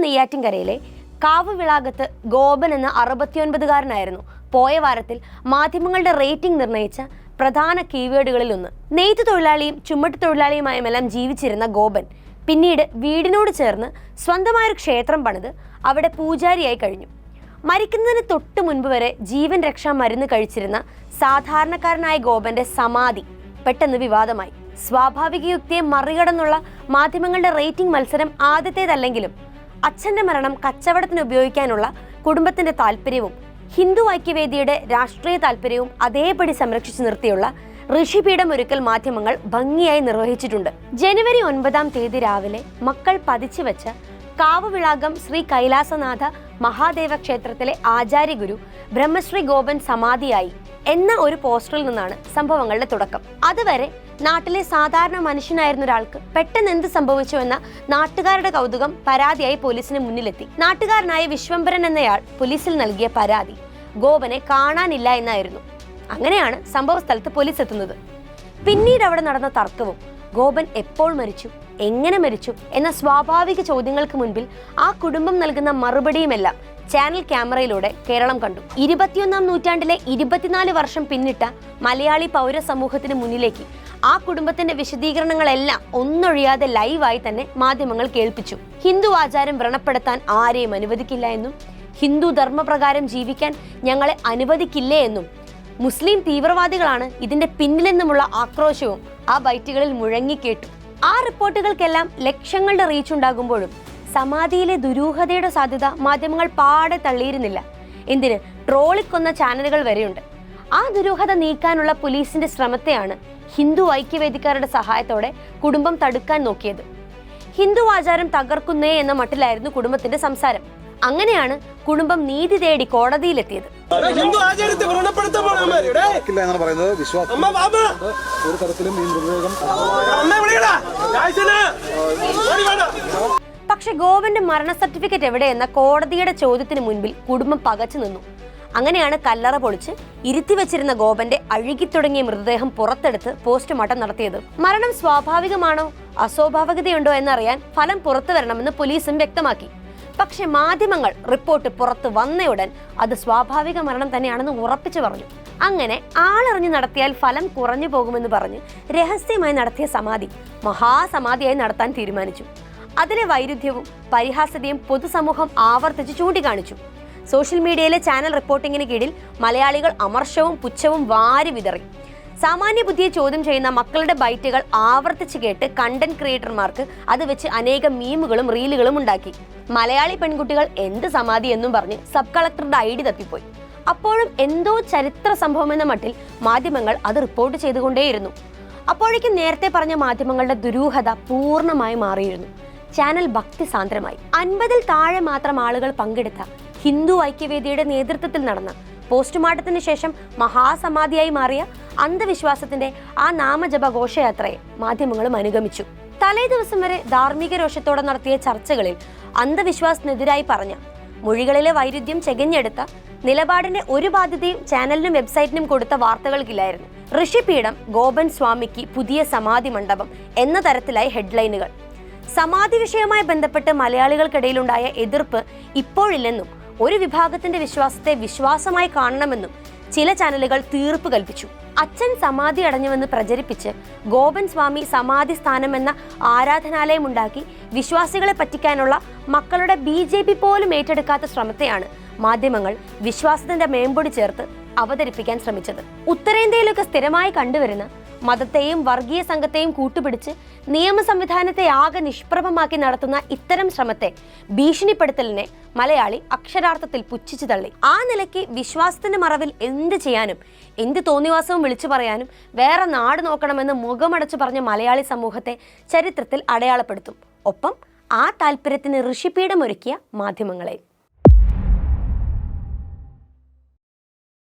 നെയ്യാറ്റിൻകരയിലെ കാവ് വിളാകത്ത് ഗോപൻ എന്ന അറുപത്തിയൊൻപതുകാരനായിരുന്നു. പോയ വാരത്തിൽ മാധ്യമങ്ങളുടെ റേറ്റിംഗ് നിർണയിച്ച പ്രധാന കീവേഡുകളിൽ ഒന്ന്. നെയ്ത്ത് തൊഴിലാളിയും ചുമട്ട് തൊഴിലാളിയുമായുമെല്ലാം ജീവിച്ചിരുന്ന ഗോപൻ. പിന്നീട് വീടിനോട് ചേർന്ന് സ്വന്തമായൊരു ക്ഷേത്രം പണിത് അവിടെ പൂജാരിയായി കഴിഞ്ഞു. മരിക്കുന്നതിന് തൊട്ട് മുൻപ് വരെ ജീവൻ രക്ഷാ മരുന്ന് കഴിച്ചിരുന്ന സാധാരണക്കാരനായ ഗോപന്റെ സമാധി പെട്ടെന്ന് വിവാദമായി. സ്വാഭാവിക യുക്തിയെ മറികടന്നുള്ള മാധ്യമങ്ങളുടെ റേറ്റിംഗ് മത്സരം ആദ്യത്തേതല്ലെങ്കിലും അച്ഛന്റെ മരണം കച്ചവടത്തിന് ഉപയോഗിക്കാനുള്ള കുടുംബത്തിന്റെ താല്പര്യവും ഹിന്ദു ഐക്യവേദിയുടെ രാഷ്ട്രീയ താല്പര്യവും അതേപടി സംരക്ഷിച്ചു നിർത്തിയുള്ള ഋഷിപീഠം ഒരുക്കൽ മാധ്യമങ്ങൾ ഭംഗിയായി നിർവഹിച്ചിട്ടുണ്ട്. ജനുവരി ഒൻപതാം തീയതി രാവിലെ മക്കൾ പതിച്ചു വെച്ച കാവുവിളാകം ശ്രീ കൈലാസനാഥ മഹാദേവ ക്ഷേത്രത്തിലെ ആചാര്യഗുരു ബ്രഹ്മശ്രീ ഗോപൻ സമാധിയായി എന്ന ഒരു പോസ്റ്ററിൽ നിന്നാണ് സംഭവങ്ങളുടെ തുടക്കം. അതുവരെ നാട്ടിലെ സാധാരണ മനുഷ്യനായിരുന്ന ഒരാൾക്ക് പെട്ടെന്ന് എന്ത് സംഭവിച്ചു എന്ന നാട്ടുകാരുടെ കൗതുകം പരാതിയായി പോലീസിന് മുന്നിലെത്തി. നാട്ടുകാരനായ വിശ്വംബരൻ എന്നയാൾ പോലീസിൽ നൽകിയ പരാതി. ഗോപനെ കാണാനില്ല എന്നായിരുന്നു. അങ്ങനെയാണ് സംഭവ സ്ഥലത്ത് പോലീസ് എത്തുന്നത്. പിന്നീട് അവിടെ നടന്ന തർക്കവും ഗോപൻ എപ്പോൾ മരിച്ചു എങ്ങനെ മരിച്ചു എന്ന സ്വാഭാവിക ചോദ്യങ്ങൾക്ക് മുൻപിൽ ആ കുടുംബം നൽകുന്ന മറുപടിയുമെല്ലാം ചാനൽ ക്യാമറയിലൂടെ കേരളം കണ്ടു. ഇരുപത്തിയൊന്നാം നൂറ്റാണ്ടിലെ ഇരുപത്തിനാല് വർഷം പിന്നിട്ട മലയാളി പൗരസമൂഹത്തിന് മുന്നിലേക്ക് ആ കുടുംബത്തിന്റെ വിശദീകരണങ്ങളെല്ലാം ഒന്നൊഴിയാതെ ലൈവായി തന്നെ മാധ്യമങ്ങൾ കേൾപ്പിച്ചു. ഹിന്ദു ആചാരം വ്രണപ്പെടുത്താൻ ആരെയും അനുവദിക്കില്ല എന്നും ഹിന്ദു ധർമ്മപ്രകാരം ജീവിക്കാൻ ഞങ്ങളെ അനുവദിക്കില്ലേ എന്നും മുസ്ലിം തീവ്രവാദികളാണ് ഇതിന്റെ പിന്നിലെന്നുമുള്ള ആക്രോശവും ആ ബൈറ്റുകളിൽ മുഴങ്ങിക്കേട്ടു. ആ റിപ്പോർട്ടുകൾക്കെല്ലാം ലക്ഷങ്ങളുടെ റീച്ച് ഉണ്ടാകുമ്പോഴും സമാധിയിലെ ദുരൂഹതയുടെ സാധ്യത മാധ്യമങ്ങൾ പാടെ തള്ളിയിരുന്നില്ല. എന്തിന്? ട്രോളിക്കൊന്ന ചാനലുകൾ വരെയുണ്ട്. ആ ദുരൂഹത നീക്കാനുള്ള പോലീസിന്റെ ശ്രമത്തെയാണ് ഹിന്ദു ഐക്യവേദിക്കാരുടെ സഹായത്തോടെ കുടുംബം തടുക്കാൻ നോക്കിയത്. ഹിന്ദു ആചാരം തകർക്കുന്നേ എന്ന മട്ടിലായിരുന്നു കുടുംബത്തിന്റെ സംസാരം. അങ്ങനെയാണ് കുടുംബം നീതി തേടി കോടതിയിലെത്തിയത്. ഹിന്ദു ആചാരത്തെ പറയുന്നത്. വിശ്വാസം. ഒരു തരത്തിലും ഈ മൃതദേഹം പക്ഷെ ഗോവന്റെ മരണ സർട്ടിഫിക്കറ്റ് എവിടെ എന്ന കോടതിയുടെ ചോദ്യത്തിന് മുൻപിൽ കുടുംബം പകച്ചു നിന്നു. അങ്ങനെയാണ് കല്ലറ പൊളിച്ച് ഇരുത്തി വെച്ചിരുന്ന ഗോപന്റെ അഴുകിത്തുടങ്ങിയ മൃതദേഹം പുറത്തെടുത്ത് പോസ്റ്റ്മോർട്ടം നടത്തിയത്. മരണം സ്വാഭാവികമാണോ അസ്വാഭാവികതയുണ്ടോ എന്നറിയാൻ ഫലം പുറത്തു വരണമെന്ന് പോലീസും വ്യക്തമാക്കി. പക്ഷെ മാധ്യമങ്ങൾ റിപ്പോർട്ട് പുറത്ത് വന്നയുടൻ അത് സ്വാഭാവിക മരണം തന്നെയാണെന്ന് ഉറപ്പിച്ചു പറഞ്ഞു. അങ്ങനെ ആളറിഞ്ഞ് നടത്തിയാൽ ഫലം കുറഞ്ഞു പോകുമെന്ന് പറഞ്ഞ് രഹസ്യമായി നടത്തിയ സമാധി മഹാസമാധിയായി നടത്താൻ തീരുമാനിച്ചു. അതിലെ വൈരുദ്ധ്യവും പരിഹാസ്യതയും പൊതുസമൂഹം ആവർത്തിച്ച് ചൂണ്ടിക്കാണിച്ചു. സോഷ്യൽ മീഡിയയിലെ ചാനൽ റിപ്പോർട്ടിങ്ങിന് കീഴിൽ മലയാളികൾ അമർഷവും പുച്ഛവും വാരി വിതറി. സാമാന്യ ബുദ്ധിയെ ചോദ്യം ചെയ്യുന്ന മക്കളുടെ ബൈറ്റുകൾ ആവർത്തിച്ച് കേട്ട് കണ്ടന്റ് ക്രിയേറ്റർമാർക്ക് അത് വെച്ച് അനേകം മീമുകളും റീലുകളും ഉണ്ടാക്കി. മലയാളി പെൺകുട്ടികൾ എന്ത് സമാധി എന്നും പറഞ്ഞ് സബ് കളക്ടറുടെ ഐ ഡി തപ്പിപ്പോയി. അപ്പോഴും എന്തോ ചരിത്ര സംഭവം എന്ന മട്ടിൽ മാധ്യമങ്ങൾ അത് റിപ്പോർട്ട് ചെയ്തുകൊണ്ടേയിരുന്നു. അപ്പോഴേക്കും നേരത്തെ പറഞ്ഞ മാധ്യമങ്ങളുടെ ദുരൂഹത പൂർണമായി മാറിയിരുന്നു. ചാനൽ ഭക്തിസാന്ദ്രമായി അൻപതിൽ താഴെ മാത്രം ആളുകൾ പങ്കെടുത്ത ഹിന്ദു ഐക്യവേദിയുടെ നേതൃത്വത്തിൽ നടന്ന പോസ്റ്റ്മോർട്ടത്തിന് ശേഷം മഹാസമാധിയായി മാറിയ അന്ധവിശ്വാസത്തിന്റെ ആ നാമജപ ഘോഷയാത്രയെ മാധ്യമങ്ങളും അനുഗമിച്ചു. തലേ ദിവസം വരെ ധാർമ്മിക രോഷത്തോടെ നടത്തിയ ചർച്ചകളിൽ അന്ധവിശ്വാസത്തിനെതിരായി പറഞ്ഞ മൊഴികളിലെ വൈരുദ്ധ്യം ചെകഞ്ഞെടുത്ത നിലപാടിന്റെ ഒരു ബാധ്യതയും ചാനലിനും വെബ്സൈറ്റിനും കൊടുത്ത വാർത്തകൾക്കില്ലായിരുന്നു. ഋഷിപീഠം ഗോപൻ സ്വാമിക്ക് പുതിയ സമാധി മണ്ഡപം എന്ന തരത്തിലായി ഹെഡ്ലൈനുകൾ. സമാധി വിഷയവുമായി ബന്ധപ്പെട്ട് മലയാളികൾക്കിടയിലുണ്ടായ എതിർപ്പ് ഇപ്പോഴില്ലെന്നും ഒരു വിഭാഗത്തിന്റെ വിശ്വാസത്തെ വിശ്വാസമായി കാണണമെന്നും ചില ചാനലുകൾ തീർപ്പ് കൽപ്പിച്ചു. അച്ഛൻ സമാധി അടഞ്ഞുവെന്ന് പ്രചരിപ്പിച്ച് ഗോപൻ സ്വാമി സമാധി സ്ഥാനം എന്ന ആരാധനാലയം ഉണ്ടാക്കി വിശ്വാസികളെ പറ്റിക്കാനുള്ള മക്കളുടെ ബി ജെ പി പോലും ഏറ്റെടുക്കാത്ത ശ്രമത്തെയാണ് മാധ്യമങ്ങൾ വിശ്വാസത്തിന്റെ മേമ്പൊടി ചേർത്ത് അവതരിപ്പിക്കാൻ ശ്രമിച്ചത്. ഉത്തരേന്ത്യയിലൊക്കെ സ്ഥിരമായി കണ്ടുവരുന്ന മതത്തെയും വർഗീയ സംഘത്തെയും കൂട്ടുപിടിച്ച് നിയമ സംവിധാനത്തെ ആകെ നിഷ്പ്രഭമാക്കി നടത്തുന്ന ഇത്തരം ശ്രമത്തെ ഭീഷണിപ്പെടുത്തലിനെ മലയാളി അക്ഷരാർത്ഥത്തിൽ പുച്ഛിച്ചു തള്ളി. ആ നിലയ്ക്ക് വിശ്വാസത്തിന്റെ മറവിൽ എന്ത് ചെയ്യാനും എന്ത് തോന്നിവാസവും വിളിച്ചു പറയാനും വേറെ നാട് നോക്കണമെന്ന് മുഖമടച്ചു പറഞ്ഞ മലയാളി സമൂഹത്തെ ചരിത്രത്തിൽ അടയാളപ്പെടുത്തും. ഒപ്പം ആ താല്പര്യത്തിന് ഋഷിപീഠമൊരുക്കിയ മാധ്യമങ്ങളെ.